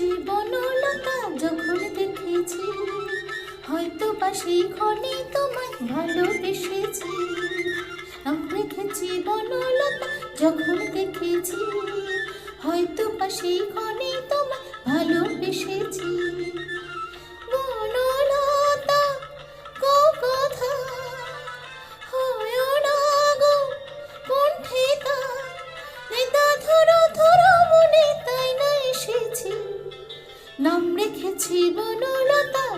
রেখেছি বনলতা যখন দেখেছি, হয়তো বা সেই ক্ষণে তোমায় ভালোবেসেছি। দেখেছি বনলতা যখন দেখেছি, হয়তো বা সেই ক্ষণে তোমায় ভালোবেসেছি। নাম রেখেছি বনলতা